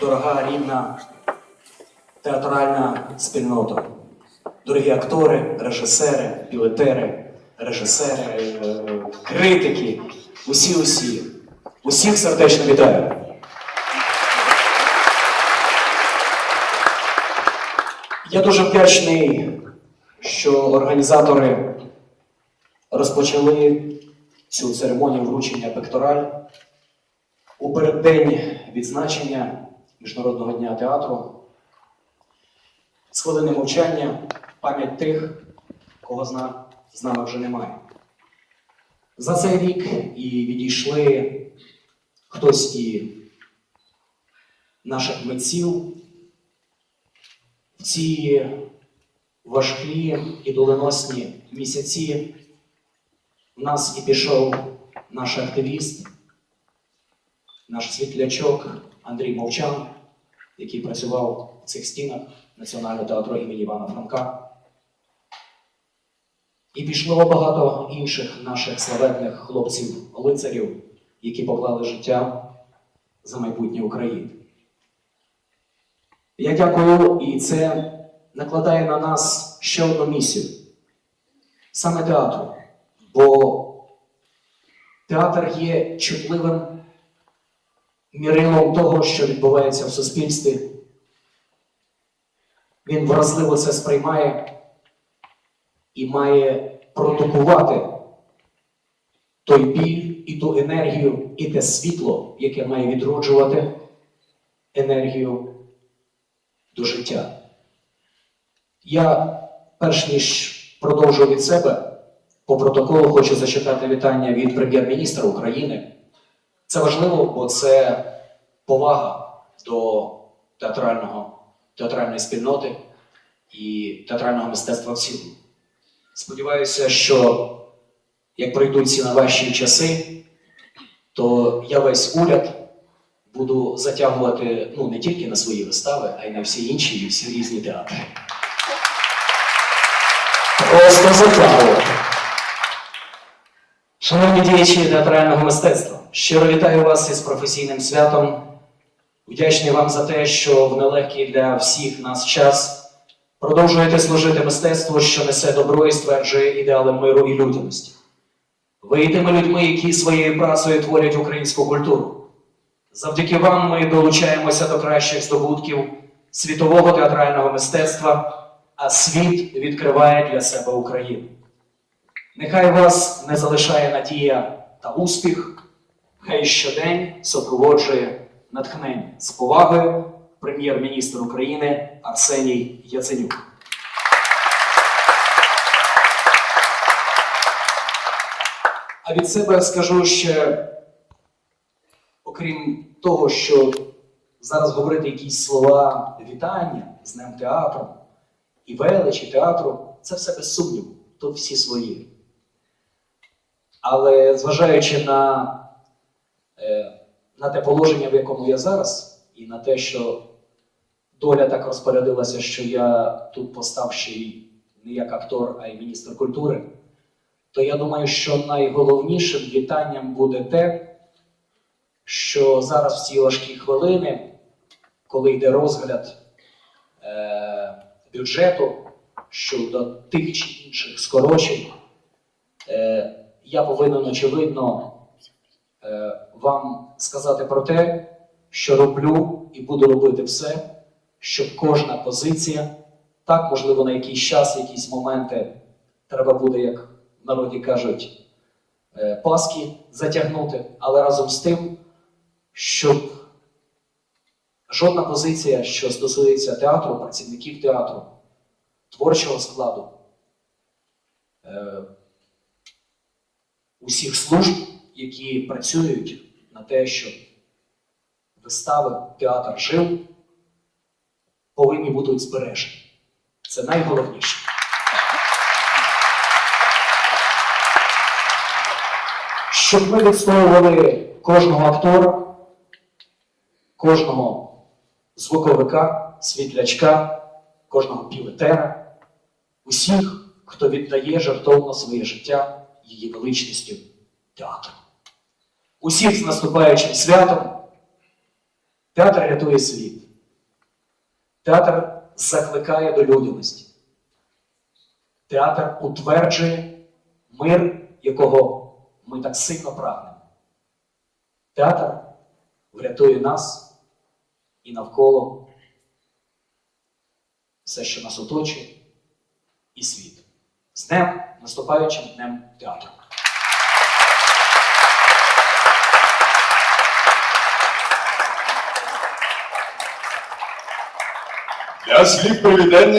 Дорога рідна театральна спільнота, дорогі актори, режисери, пілотери, режисери, е, критики, усі-усі, усіх сердечно вітаю. Я дуже вдячний, що організатори розпочали цю церемонію вручення пектораль у переддень відзначення Міжнародного дня театру з хвилини мовчання пам'ять тих, кого з з нами вже немає. За цей рік і відійшли хтось і наших митців в ці важкі і доленосні місяці. В нас і пішов наш активіст, наш світлячок Андрій Мовчан, який працював в цих стінах Національного театру імені Івана Франка. І пішло багато інших наших славетних хлопців-лицарів, які поклали життя за майбутнє України. Я дякую, і це накладає на нас ще одну місію саме театру. Бо театр є чутливим мірилом того, що відбувається в суспільстві. Він вразливо це сприймає і має продукувати той біль і ту енергію, і те світло, яке має відроджувати енергію до життя. Я, перш ніж продовжу від себе, по протоколу хочу зачитати вітання від прем'єр-міністра України. Це важливо, бо це повага до театрального, театральної спільноти і театрального мистецтва в цілому. Сподіваюся, що як пройдуть ці найважчі часи, то я весь уряд буду затягувати ну, не тільки на свої вистави, а й на всі інші і всі різні театри. Просто затягувати. Шановні діячі театрального мистецтва, щиро вітаю вас із професійним святом. Вдячний вам за те, що в нелегкий для всіх нас час продовжуєте служити мистецтву, що несе добро і стверджує ідеали миру і людяності. Ви тими людьми, які своєю працею творять українську культуру. Завдяки вам ми долучаємося до кращих здобутків світового театрального мистецтва, а світ відкриває для себе Україну. Нехай вас не залишає надія та успіх, хай щодень супроводжує натхнення з повагою прем'єр-міністр України Арсеній Яценюк. А від себе скажу ще, окрім того, що зараз говорити якісь слова вітання з Днем театру і величі театру, це все без сумніву, тут всі свої. Але зважаючи на, на те положення, в якому я зараз, і на те, що доля так розпорядилася, що я тут постав ще й не як актор, а й міністр культури, то я думаю, що найголовнішим вітанням буде те, що зараз в ці важкі хвилини, коли йде розгляд е, бюджету щодо тих чи інших скорочень, е, я повинен очевидно е, вам сказати про те, що роблю і буду робити все, щоб кожна позиція, так, можливо, на якийсь час, якісь моменти треба буде, як в народі кажуть, е, паски затягнути, але разом з тим, щоб жодна позиція, що стосується театру, працівників театру, творчого складу, е, усіх служб, які працюють на те, щоб вистави, театр жив, повинні бути збережені. Це найголовніше. Щоб ми відстоювали кожного актора, кожного звуковика, світлячка, кожного пілетера, усіх, хто віддає жертовно своє життя її величністю театру. Усіх з наступаючим святом Театр рятує світ. Театр закликає до людяності. Театр утверджує мир, якого ми так сильно прагнемо. Театр врятує нас і навколо все, що нас оточує, і світ. З днем, наступаючим днем театру. Ja, sleep with